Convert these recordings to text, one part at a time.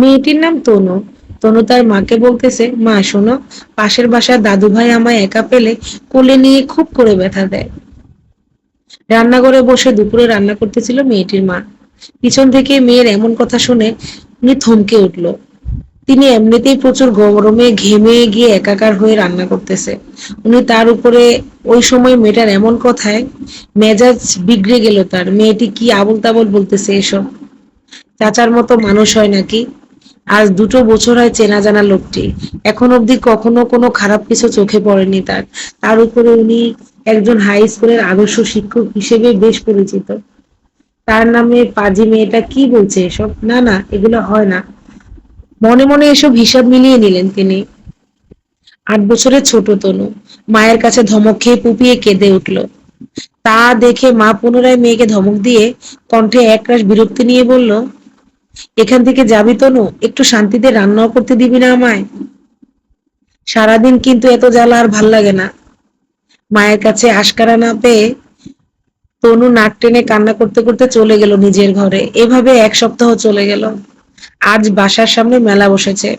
মেয়েটির নাম তনু। তনু তার মাকে বলতেছে, মা, শোনো, পাশের বাসার দাদু ভাই আমায় একা পেলে কোলে নিয়ে খুব করে ব্যথা দেয়। রান্নাঘরে বসে দুপুরে রান্না করতেছিল মেয়েটির মা। পিছন থেকে মেয়ের এমন কথা শুনে উনি থমকে উঠল। তিনি এমনিতেই প্রচুর গরমে ঘেমে গিয়ে একাকার হয়ে রান্না করতেছে। উনি তার উপরে, ওই সময় মেয়েটার এমন কথায় মেজাজ বিগড়ে গেল তার। মেয়েটি কি আবল তাবল বলতেছে এসব? চাচার মতো মানুষ হয় নাকি? আজ দুটো বছর হয় চেনা জানা লোকটি। এখন অবধি কখনো কোনো খারাপ কিছু চোখে পড়েনি তার। তার উপরে উনি একজন হাই স্কুলের আদর্শ শিক্ষক হিসেবে বেশ পরিচিত। তার নামে পাজি মেয়েটা কি বলছে এসব? না না, এগুলো হয় না। মনে মনে এসব হিসাব মিলিয়ে নিলেন তিনি। আট বছরের ছোট তনু। মায়ের কাছে ধমক খেয়ে পুপিয়ে কেঁদে উঠল। তা দেখে মা পুনরায় মেয়েকে ধমক দিয়ে কণ্ঠে একরাশ বিরক্তি নিয়ে বলল এখান থেকে যাবি তনু? একটু শান্তিতে রান্নাও করতে দিবি না আমায়। সারাদিন কিন্তু এত জ্বালা আর ভালো লাগে না। মায়ের কাছে আশকারা না পেয়ে তনু নাক টেনে কান্না করতে করতে চলে গেল নিজের ঘরে। এভাবে এক সপ্তাহ চলে গেল। আজ বাসার সামনে মেলা বসেছে।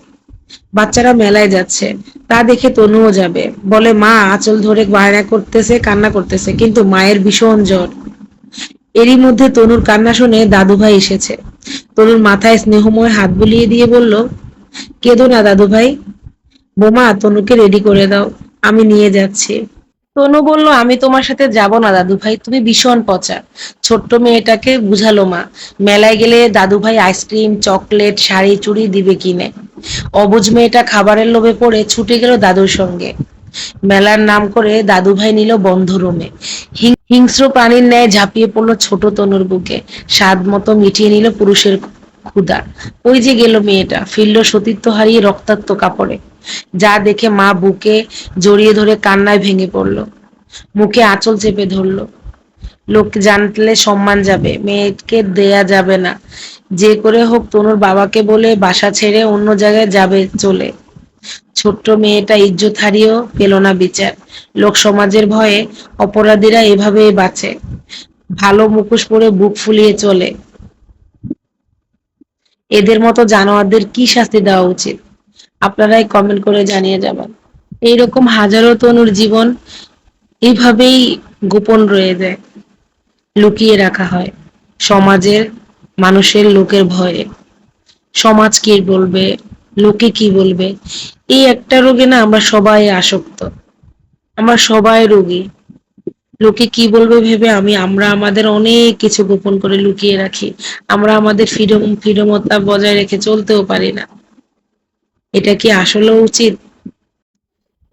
বাচ্চারা মেলায় যাচ্ছে। তা দেখে তনুও যাবে। বলে, মা, আঁচল ধরে বায়না করতেছে, কান্না করতেছে, কিন্তু মায়ের ভীষণ জ্বর। এরই মধ্যে তনুর কান্না শুনে দাদুভাই এসেছে। তনুর মাথায় স্নেহময় হাত বুলিয়ে দিয়ে বলল, কেঁদো না দাদু ভাই। বোমা, তনুকে রেডি করে দাও। আমি নিয়ে যাচ্ছি। তনু বলল, আমি তোমার সাথে যাব না দাদু ভাই। তুমি ভীষণ পচা। ছোট্ট মেয়েটাকে বুঝালো মা, মেলায় গেলে দাদু ভাই আইসক্রিম, চকলেট, শাড়ি চুড়ি দিবে কিনে। অবুজ মেয়েটা খাবারের লোভে পড়ে ছুটে গেল দাদুর সঙ্গে। মেলার নাম করে দাদু ভাই নিল বন্ধ রুমে হিংস্র প্রাণীর ন্যায় ঝাঁপিয়ে পড়ল ছোট তনুর বুকে। স্বাদ মতো মিটিয়ে নিল পুরুষের ক্ষুধা ওই যে গেল মেয়েটা, ফিরল সতীত্ব হারিয়ে রক্তাক্ত কাপড়ে। যা দেখে মা বুকে জড়িয়ে ধরে কান্নায় ভেঙে পড়ল। মুখে আঁচল চেপে ধরলো। লোক জানলে সম্মান যাবে, মেয়েকে দেয়া যাবে না। যে করে হোক তনুর বাবাকে বলে বাসা ছেড়ে অন্য জায়গায় যাবে চলে। ছোট্ট মেয়েটা ইজ্জত হারিয়েও পেল না বিচার। লোক সমাজের ভয়ে অপরাধীরা এভাবেই বাঁচে। ভালো মুখোশ পরে বুক ফুলিয়ে চলে। এদের মতো জানোয়ারদের কি শাস্তি দেওয়া উচিত? আপনারাই কমেন্ট করে জানিয়ে যাবেন। এইরকম হাজারো তনুর জীবন এইভাবেই গোপন রয়ে যায়, লুকিয়ে রাখা হয় সমাজের, মানুষের লোকের ভয়ে। সমাজ কি বলবে? লোকে কি বলবে? এই একটা রোগে না আমরা সবাই আসক্ত। আমরা সবাই রোগী। লোকে কি বলবে ভেবে আমি, আমরা আমাদের অনেক কিছু গোপন করে লুকিয়ে রাখি। আমরা আমাদের ফ্রিডম ফ্রিডমতা বজায় রেখে চলতেও পারি না। এটা কি আসলে উচিত?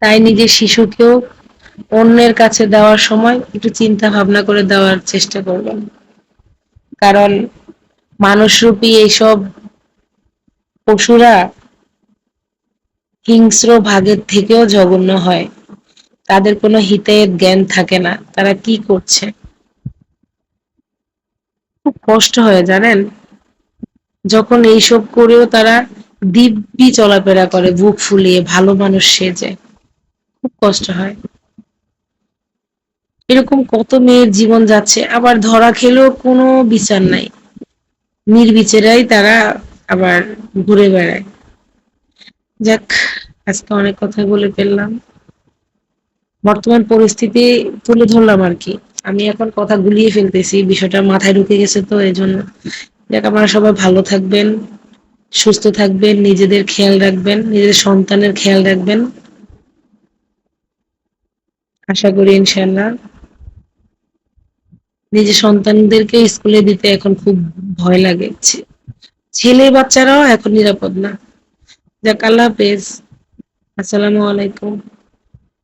তাই নিজের শিশুকেও অন্যের কাছে দেওয়ার সময় একটু চিন্তা ভাবনা করে দেওয়ার চেষ্টা করবেন কারণ মানুষরূপী এইসব পশুরা হিংস্র ভাগের থেকেও জঘন্য হয়। তাদের কোনো হিতের জ্ঞান থাকে না। তারা কি করছে? খুব কষ্ট হয়, জানেন? যখন এইসব করেও তারা দিব্যি চলাফেরা করে, বুক ফুলিয়ে, ভালো মানুষ সেজে। খুব কষ্ট হয়। এরকম কত মেয়ের জীবন যাচ্ছে, আবার ধরা খেলেও কোনো বিচার নাই। নির্বিচারাই তারা আবার ঘুরে বেড়ায়। যাক, আজকে অনেক কথা বলে ফেললাম। বর্তমান পরিস্থিতি তুলে ধরলাম আর কি। আমি এখন কথা গুলিয়ে ফেলতেছি, বিষয়টা মাথায় ঢুকে গেছে তো এই জন্য যাক, আপনারা সবাই ভালো থাকবেন, সুস্থ থাকবেন, নিজেদের খেয়াল রাখবেন, নিজেদের সন্তানের খেয়াল রাখবেন। আশা করি ইনশাল্লাহ নিজের সন্তানদেরকে স্কুলে দিতে এখন খুব ভয় লাগে। ছেলে বাচ্চারাও এখন নিরাপদ না। যাক আল্লাহ আসসালামু আলাইকুম।